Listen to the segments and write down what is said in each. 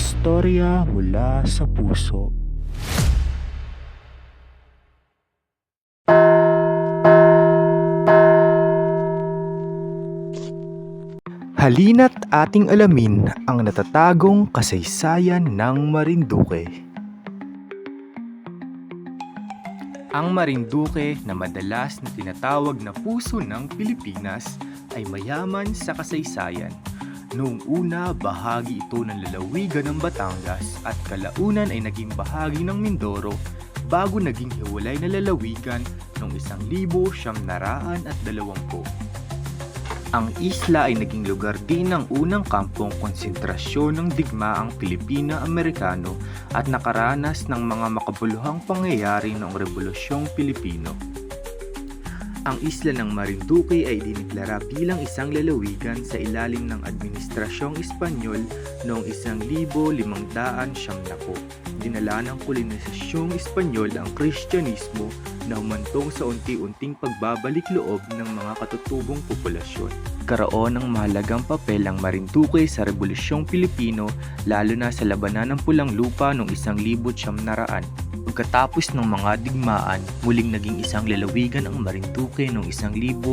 Istorya mula sa puso. Halina't ating alamin ang natatagong kasaysayan ng Marinduque. Ang Marinduque na madalas na tinatawag na puso ng Pilipinas ay mayaman sa kasaysayan. Noong una, bahagi ito ng lalawigan ng Batangas at kalaunan ay naging bahagi ng Mindoro bago naging hiwalay na lalawigan noong isang libo siyam naraan at dalawampu. Ang isla ay naging lugar din ng unang kampong konsentrasyon ng digmaang Pilipina-Amerikano at nakaranas ng mga makabuluhang pangyayari noong Rebolusyong Pilipino. Ang isla ng Marinduque ay diniklara bilang isang lalawigan sa ilalim ng Administrasyong Espanyol noong 1570. Dinala ng kolonisasyong Espanyol ang Kristyanismo na humantong sa unti-unting pagbabalik loob ng mga katutubong populasyon. Karoon ng mahalagang papel ang Marinduque sa Rebolusyong Pilipino lalo na sa labanan ng pulang lupa noong 1900. Pagkatapos ng mga digmaan, muling naging isang lalawigan ang Marinduque noong 1945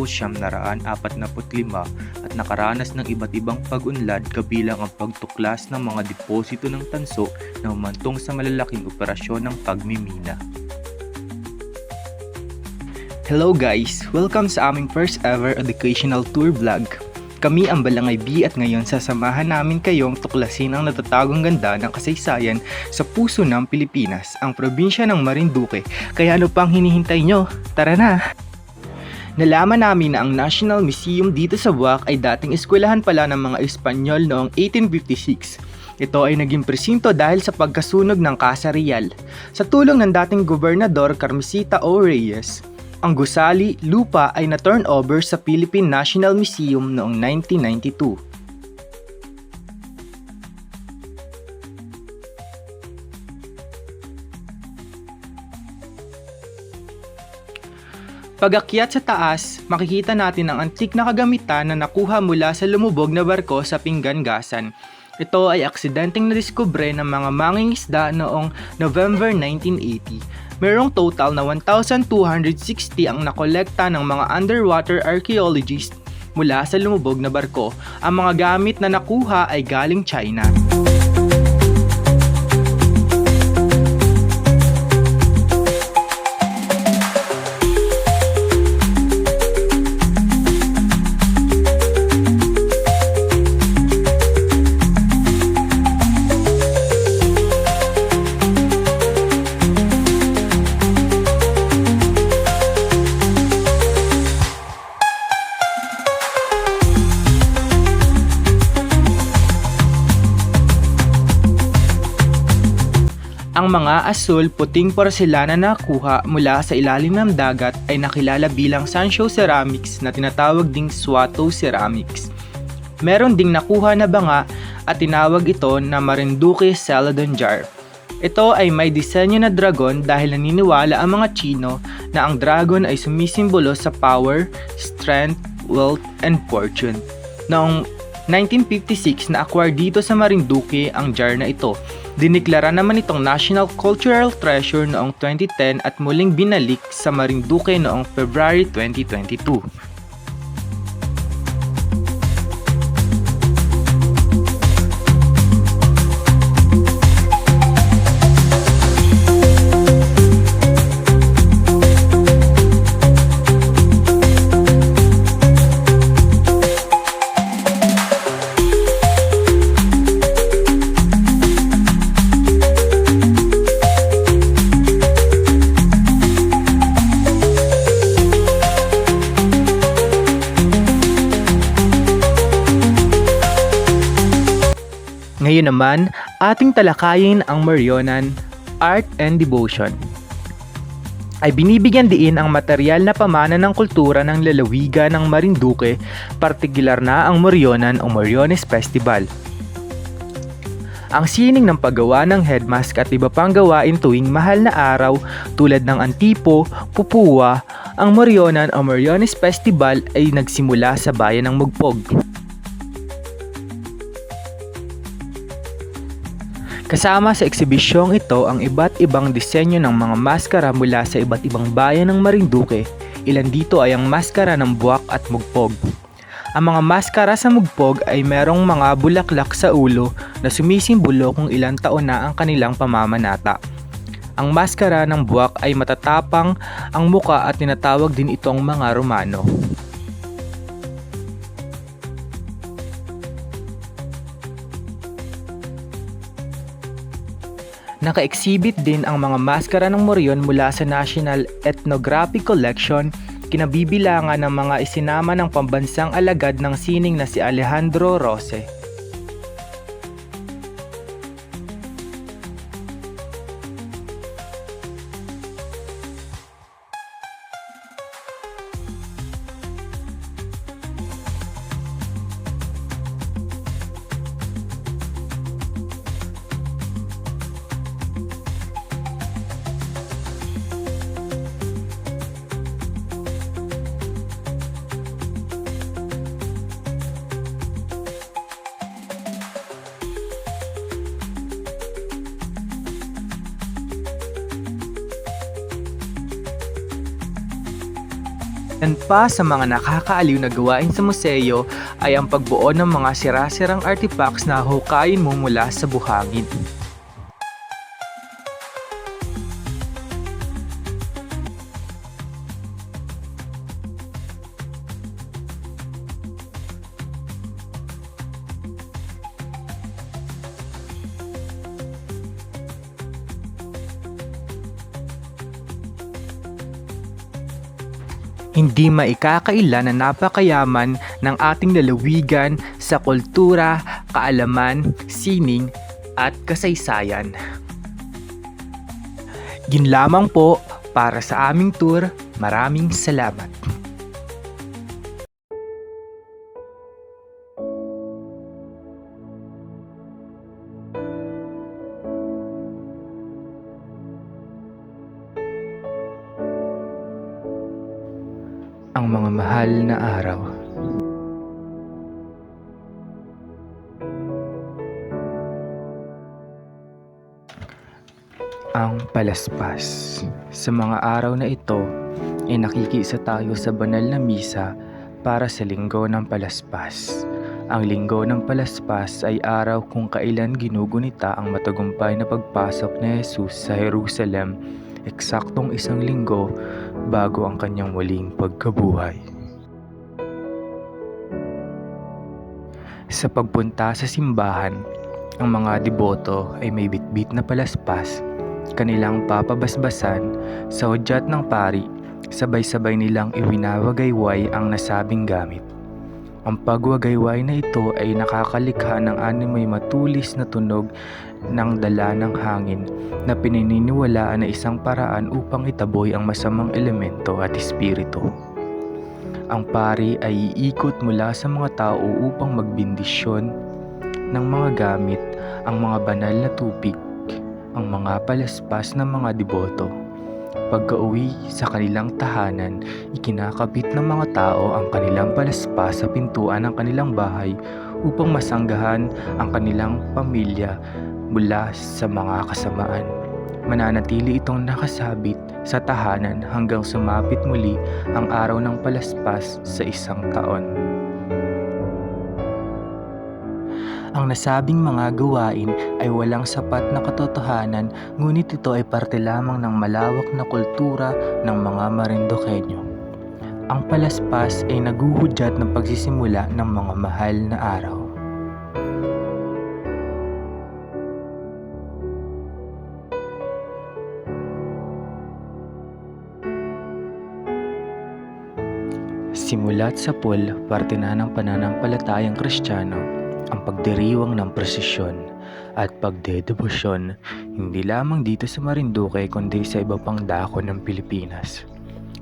at nakaranas ng iba't ibang pag-unlad kabilang ang pagtuklas ng mga deposito ng tanso na humantong sa malalaking operasyon ng pagmimina. Hello guys! Welcome sa aming first ever educational tour vlog. Kami ang Balangay B at ngayon sasamahan namin kayong tuklasin ang natatagong ganda ng kasaysayan sa puso ng Pilipinas, ang probinsya ng Marinduque. Kaya ano pang hinihintay nyo? Tara na! Nalaman namin na ang National Museum dito sa Buwak ay dating eskwelahan pala ng mga Espanyol noong 1856. Ito ay naging presinto dahil sa pagkasunog ng Casa Real. Sa tulong ng dating gobernador Carmesita O. Reyes, ang gusali lupa ay na-turn over sa Philippine National Museum noong 1992. Pag-akyat sa taas, makikita natin ang antik na kagamitan na nakuha mula sa lumubog na barko sa Pinggan-Gasan. Ito ay aksidenteng nadiskubre ng mga mangingisda noong November 1980 merong total na 1,260 ang nakolekta ng mga underwater archaeologists mula sa lumubog na barko. Ang mga gamit na nakuha ay galing China. Ang mga asul puting porselana na nakuha mula sa ilalim ng dagat ay nakilala bilang Sancho Ceramics na tinatawag ding Swato Ceramics. Meron ding nakuha na banga at tinawag ito na Marinduque Celadon Jar. Ito ay may disenyo na dragon dahil naniniwala ang mga Chino na ang dragon ay sumisimbolo sa power, strength, wealth, and fortune. Noong 1956 na acquire dito sa Marinduque ang jar na ito Diniklara naman itong National Cultural Treasure noong 2010 at muling binalik sa Marinduque noong February 2022. Ngayon naman, ating talakayin ang Marionan, Art and Devotion. Ay binibigyan diin ang material na pamana ng kultura ng lalawigan ng Marinduque, partikular na ang Morionan o Moriones Festival. Ang sining ng paggawa ng headmask at iba pang gawain tuwing mahal na araw tulad ng Antipo, Pupua, ang Morionan o Moriones Festival ay nagsimula sa bayan ng Mugpog. Kasama sa eksibisyong ito ang iba't ibang disenyo ng mga maskara mula sa iba't ibang bayan ng Marinduque. Ilan dito ay ang maskara ng buwak at mugpog. Ang mga maskara sa mugpog ay merong mga bulaklak sa ulo na sumisimbolo kung ilang taon na ang kanilang pamamanata. Ang maskara ng buwak ay matatapang ang muka at tinatawag din itong mga Romano. Naka-exhibit din ang mga maskara ng Moryon mula sa National Ethnographic Collection, kinabibilangan ng mga isinama ng pambansang alagad ng sining na si Alejandro Rose. Yan pa sa mga nakakaaliw na gawain sa museo ay ang pagbuo ng mga sira-sirang artifacts na hukayin mo mula sa buhangin. Hindi maikakaila na napakayaman ng ating lalawigan sa kultura, kaalaman, sining, at kasaysayan. Yun lamang po para sa aming tour. Maraming salamat. Ang palaspas. Sa mga araw na ito, ay nakikisa tayo sa banal na misa para sa linggo ng palaspas. Ang linggo ng palaspas ay araw kung kailan ginugunita ang matagumpay na pagpasok ni Jesus sa Jerusalem, eksaktong isang linggo bago ang kanyang muling pagkabuhay. Sa pagpunta sa simbahan, ang mga deboto ay may bitbit na palaspas, kanilang papabasbasan sa hudyat ng pari, sabay-sabay nilang iwinawagayway ang nasabing gamit. Ang pagwagayway na ito ay nakakalikha ng animoy matulis na tunog ng dala ng hangin na pinaniniwalaan na isang paraan upang itaboy ang masamang elemento at espiritu. Ang pari ay iikot mula sa mga tao upang magbindisyon ng mga gamit, ang mga banal na tubig, ang mga palaspas ng mga deboto. Pagka-uwi sa kanilang tahanan, ikinakabit ng mga tao ang kanilang palaspas sa pintuan ng kanilang bahay upang masanggahan ang kanilang pamilya mula sa mga kasamaan. Mananatili itong nakasabit sa tahanan hanggang sumapit muli ang araw ng palaspas sa isang taon. Ang nasabing mga gawain ay walang sapat na katotohanan ngunit ito ay parte lamang ng malawak na kultura ng mga Marinduqueño. Ang palaspas ay naguhudyat ng pagsisimula ng mga mahal na araw. Simulat sa pool, parte na ng pananampalatayang kristyano ang pagdiriwang ng presisyon at pagdedebosyon hindi lamang dito sa Marinduque kundi sa iba pang dako ng Pilipinas.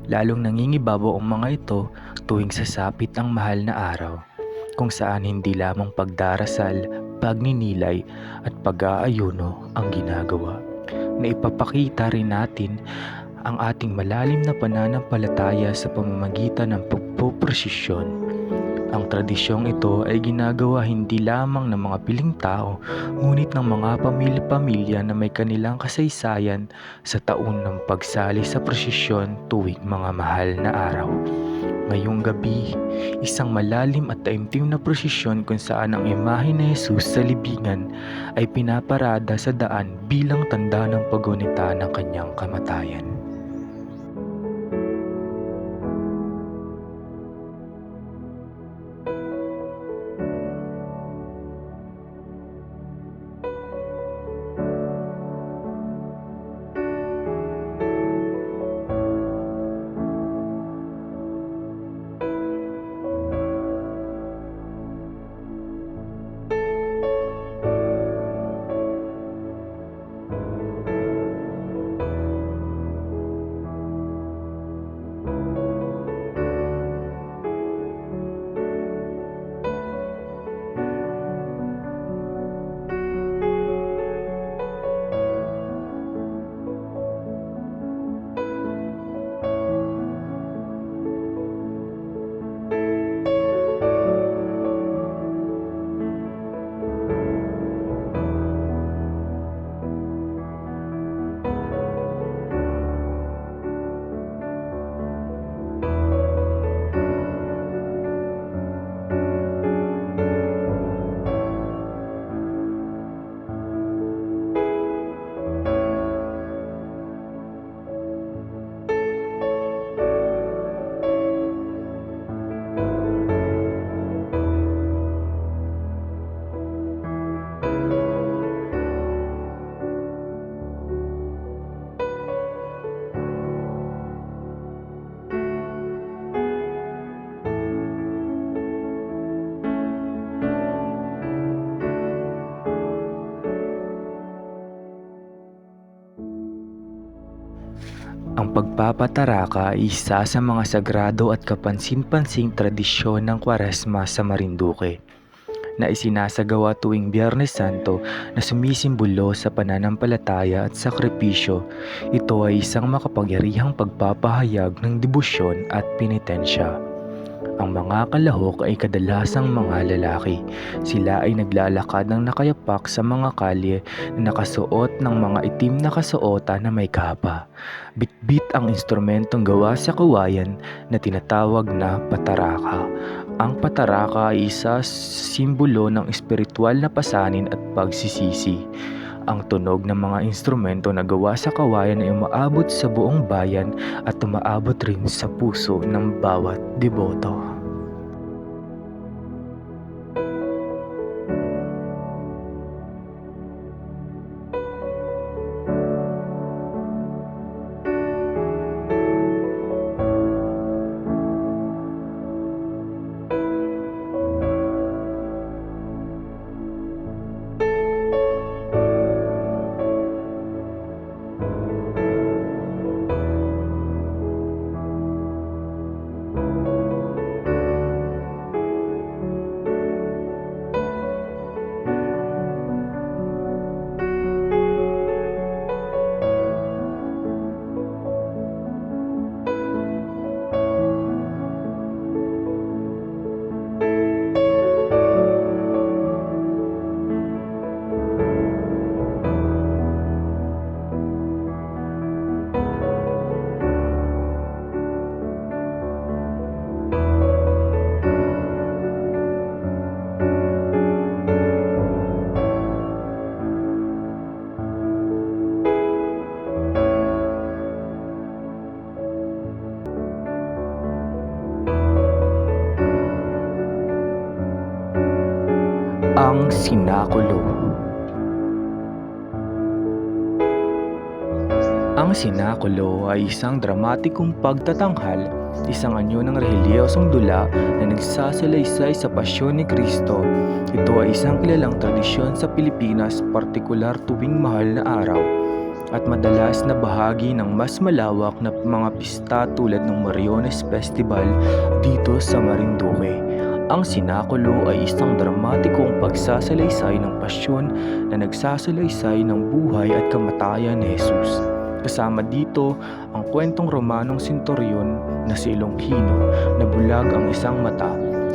Lalong nangingibabaw ang mga ito tuwing sasapit ang mahal na araw kung saan hindi lamang pagdarasal, pagninilay at pag-aayuno ang ginagawa na ipapakita rin natin ang ating malalim na pananampalataya sa pamamagitan ng pagpopresisyon Ang tradisyong ito ay ginagawa hindi lamang ng mga piling tao, ngunit ng mga pamilya-pamilya na may kanilang kasaysayan sa taon ng pagsali sa prosesyon tuwing mga mahal na araw. Ngayong gabi, isang malalim at taimtim na prosesyon kung saan ang imahe ni Jesus sa libingan ay pinaparada sa daan bilang tanda ng pagunita ng kanyang kamatayan. Pagpapataraka ay isa sa mga sagrado at kapansin-pansing tradisyon ng Kwaresma sa Marinduque na isinasagawa tuwing Biyernes Santo na sumisimbolo sa pananampalataya at sakripisyo. Ito ay isang makapangyarihang pagpapahayag ng debosyon at penitensya. Ang mga kalahok ay kadalasang mga lalaki. Sila ay naglalakad ng nakayapak sa mga kalye na nakasuot ng mga itim na kasuotan na may kapa. Bitbit ang instrumentong gawa sa kawayan na tinatawag na pataraka. Ang pataraka ay isa sa simbolo ng espiritual na pasanin at pagsisisi. Ang tunog ng mga instrumento na gawa sa kawayan ay umaabot sa buong bayan at umaabot rin sa puso ng bawat deboto. Sinakulo Ang sinakulo ay isang dramatikong pagtatanghal, isang anyo ng reliyosong dula na nagsasalaysay sa pasyon ni Kristo. Ito ay isang kilalang tradisyon sa Pilipinas, partikular tuwing mahal na araw at madalas na bahagi ng mas malawak na mga pista tulad ng Mariones Festival dito sa Marinduque. Ang sinakulo ay isang dramatikong pagsasalaysay ng pasyon na nagsasalaysay ng buhay at kamatayan ni Jesus. Kasama dito ang kwentong Romanong senturyon na si Longhino na bulag ang isang mata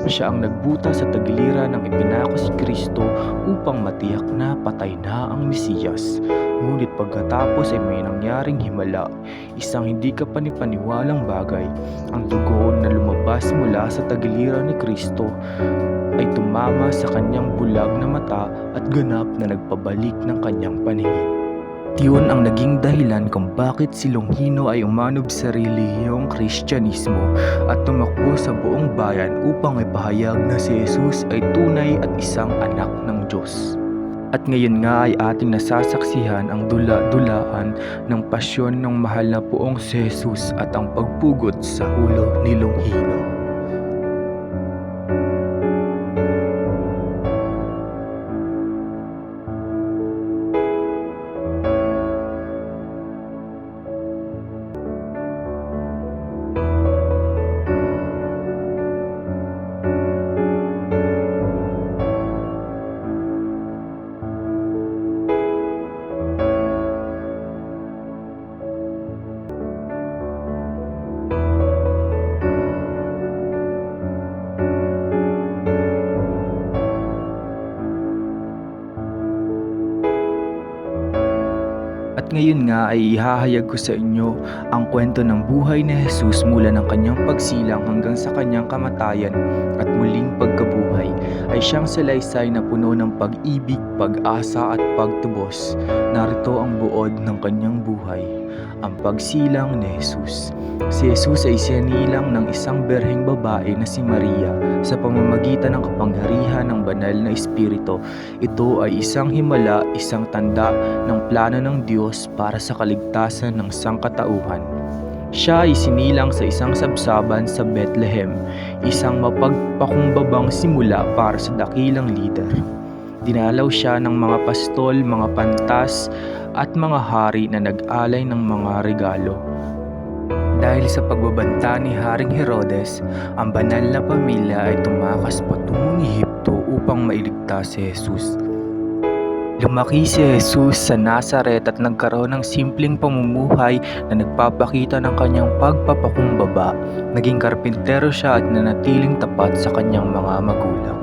Siya ang nagbuta sa tagiliran ng ipinako si Kristo upang matiyak na patay na ang Mesiyas. Ngunit pagkatapos ay may nangyaring himala, isang hindi kapanipaniwalang bagay. Ang dugo na lumabas mula sa tagiliran ni Kristo ay tumama sa kanyang bulag na mata at ganap na nagpabalik ng kanyang paningin. Tiyon ang naging dahilan kung bakit si Longhino ay umanob sa relihiyong Kristyanismo at tumakbo sa buong bayan upang ipahayag na si Jesus ay tunay at isang anak ng Diyos. At ngayon nga ay ating nasasaksihan ang dula-dulaan ng pasyon ng mahal na poong si Jesus at ang pagpugot sa ulo ni Longhino. Ngayon nga ay ihahayag ko sa inyo ang kwento ng buhay ni Jesus mula ng kanyang pagsilang hanggang sa kanyang kamatayan at muling pagkabuhay ay siyang salaysay na puno ng pag-ibig, pag-asa at pagtubos. Narito ang buod ng kanyang buhay, ang pagsilang ni Jesus. Si Jesus ay sinilang ng isang berheng babae na si Maria sa pamamagitan ng kapangyarihan ng banal na Espiritu. Ito ay isang himala, isang tanda ng plano ng Diyos para sa kaligtasan ng sangkatauhan. Siya ay sinilang sa isang sabsaban sa Bethlehem, isang mapagpakumbabang simula para sa dakilang lider. Dinalaw siya ng mga pastol, mga pantas, at mga hari na nag-alay ng mga regalo. Dahil sa pagbabanta ni Haring Herodes, ang banal na pamilya ay tumakas patungong Ehipto upang mailigtas si Jesus. Lumaki si Jesus sa Nazaret at nagkaroon ng simpleng pamumuhay na nagpapakita ng kanyang pagpapakumbaba. Naging karpintero siya at nanatiling tapat sa kanyang mga magulang.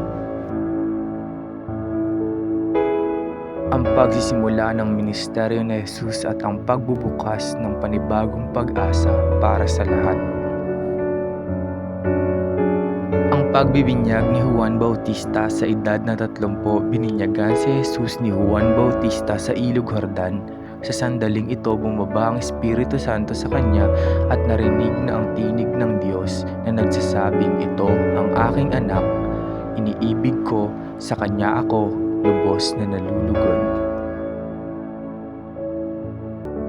Ang pagsisimula ng ministeryo ni Jesus at ang pagbubukas ng panibagong pag-asa para sa lahat. Pagbibinyag ni Juan Bautista sa edad na 30, bininyagan si Jesus ni Juan Bautista sa Ilog Jordan. Sa sandaling ito, bumaba ang Espiritu Santo sa kanya at narinig na ang tinig ng Diyos na nagsasabing ito ang aking anak, iniibig ko, sa kanya ako lubos na nalulugod.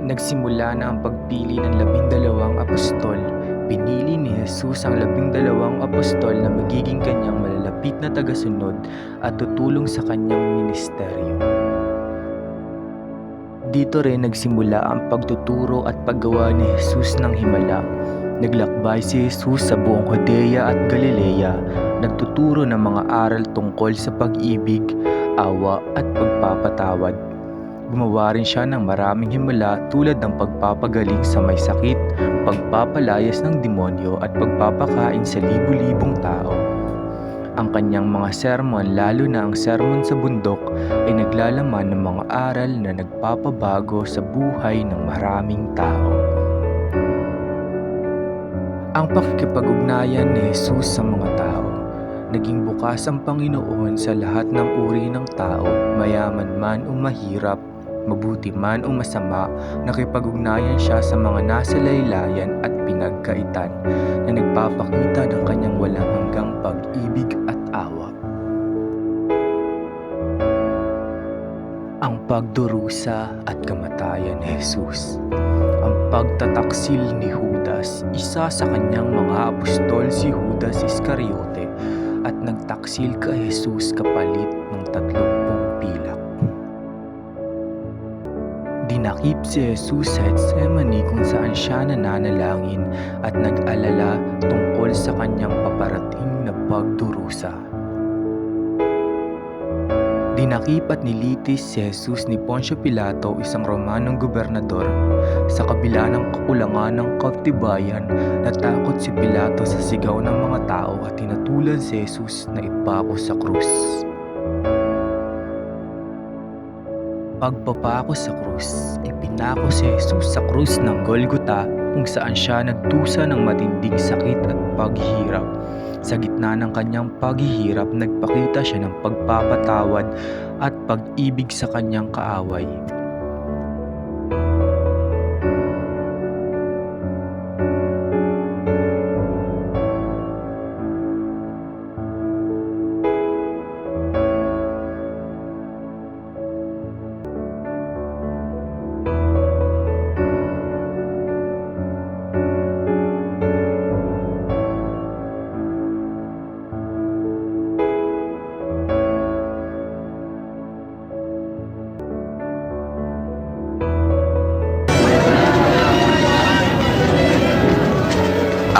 Nagsimula na ang pagpili ng labindalawang apostol. Pinili ni Jesus ang labindalawang apostol na magiging kanyang malalapit na tagasunod at tutulong sa kanyang ministeryo. Dito rin nagsimula ang pagtuturo at paggawa ni Jesus ng himala. Naglakbay si Jesus sa buong Judea at Galilea, nagtuturo ng mga aral tungkol sa pag-ibig, awa at pagpapatawad. Gumawa rin siya ng maraming himala tulad ng pagpapagaling sa may sakit, pagpapalayas ng demonyo at pagpapakain sa libu-libong tao. Ang kanyang mga sermon, lalo na ang sermon sa bundok, ay naglalaman ng mga aral na nagpapabago sa buhay ng maraming tao. Ang pakikipag-ugnayan ni Jesus sa mga tao naging bukas ang Panginoon sa lahat ng uri ng tao, mayaman man o mahirap, mabuti man o masama, nakipag-ugnayan siya sa mga nasa laylayan at pinagkaitan na nagpapakita ng kanyang walang hanggang pag-ibig at awa. Ang pagdurusa at kamatayan ni Jesus Ang pagtataksil ni Judas, isa sa kanyang mga apostol si Judas Iscariote at nagtaksil kay Jesus kapalit ng tatlumpung Dinakip si Jesus sa Etsemani kung saan siya nananalangin at nag-alala tungkol sa kanyang paparating na pagdurusa. Dinakip at nilitis si Jesus ni Poncio Pilato, isang Romanong gobernador. Sa kabila ng kakulangan ng kautibayan, natakot si Pilato sa sigaw ng mga tao at tinatulan si Jesus na ipako sa krus. Pagpapako sa krus, ipinako si Jesus sa krus ng Golgota kung saan siya nagtusa ng matinding sakit at paghihirap. Sa gitna ng kanyang paghihirap, nagpakita siya ng pagpapatawad at pag-ibig sa kanyang kaaway.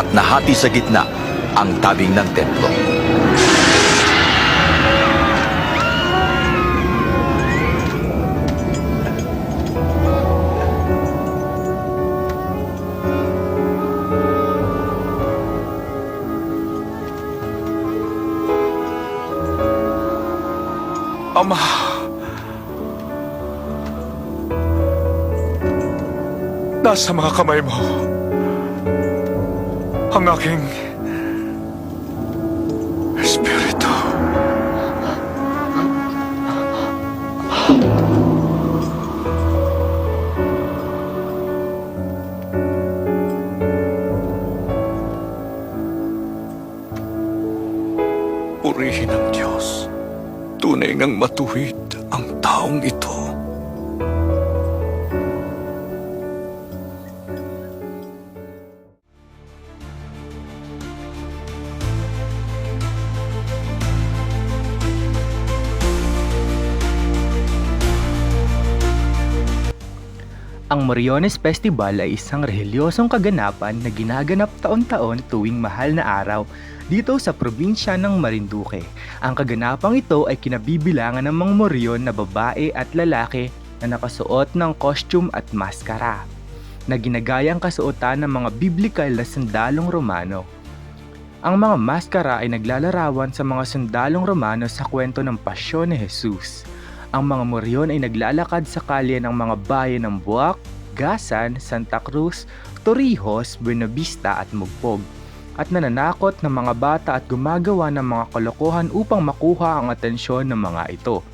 At nahati sa gitna ang tabing ng templo. Ama! Nasa mga kamay mo ang aking espiritu. Purihin ang Diyos. Tunay ngang matuwid ang taong ito. Ang Moriones Festival ay isang reliyosong kaganapan na ginaganap taon-taon tuwing mahal na araw dito sa probinsya ng Marinduque. Ang kaganapang ito ay kinabibilangan ng mga Moryon na babae at lalaki na nakasuot ng costume at maskara na ginagayang kasuotan ng mga biblikal na sundalong Romano. Ang mga maskara ay naglalarawan sa mga sundalong Romano sa kwento ng pasyon ni Jesus. Ang mga Moryon ay naglalakad sa kalye ng mga bayan ng Buwak, Gasan, Santa Cruz, Torrijos, Buenavista at Mugpog at nananakot ng mga bata at gumagawa ng mga kalokohan upang makuha ang atensyon ng mga ito.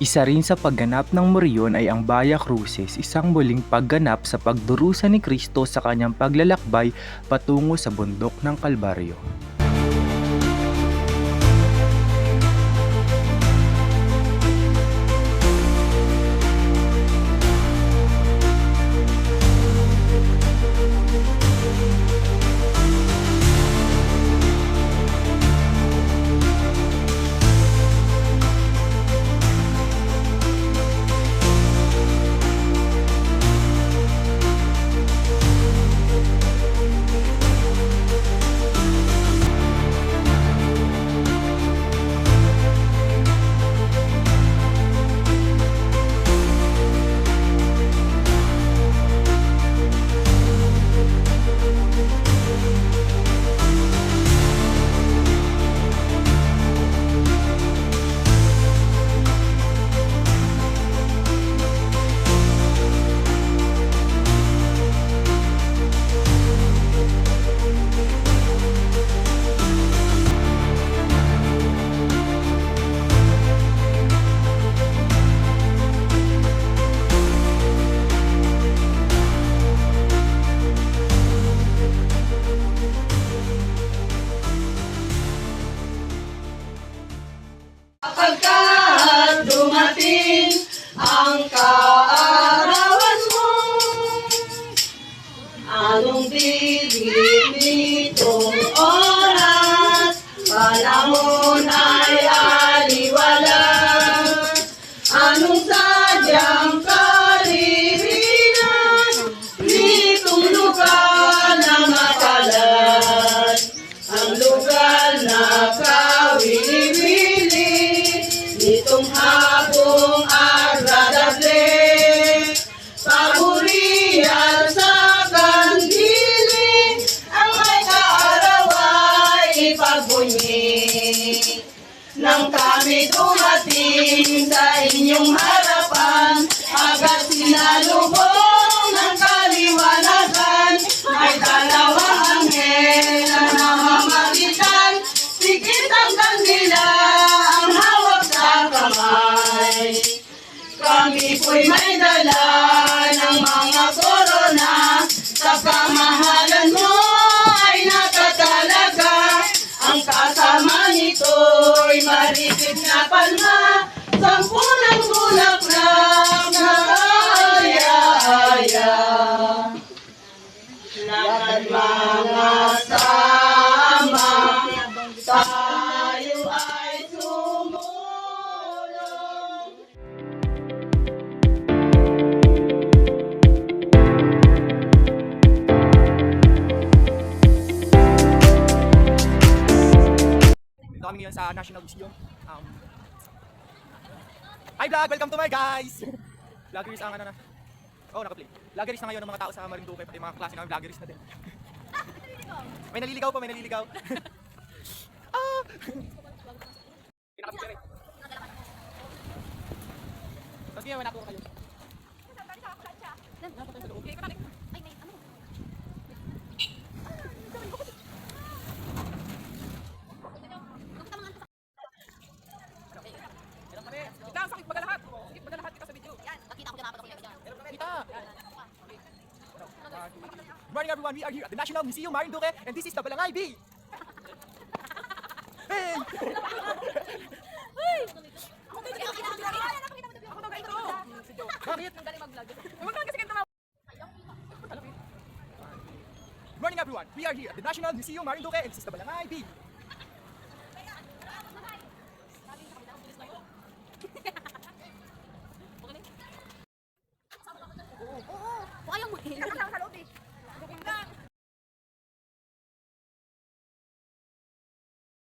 Isa rin sa pagganap ng Moryon ay ang Baya Cruces, isang muling pagganap sa pagdurusa ni Kristo sa kanyang paglalakbay patungo sa bundok ng Kalbaryo. National Museum. Um, hi vlog! Welcome to my guys! Vloggeries ang ano na. Oh, naka-play. Na ngayon ng mga tao sa Marinduque, pati mga klase namin vloggeries na din. may naliligaw pa, may naliligaw. ah! Pinaka-picture eh. Tapos ngayon, wala ko kayo. Kita, sakit baga lahat. Sakit baga lahat kita sa video. Kita. Good morning everyone, we are here at the National Museum Marinduque and this is the Balangay Bee. Hey! Bakit? Good morning everyone, we are here at the National Museum Marinduque and this is the Balangay Bee.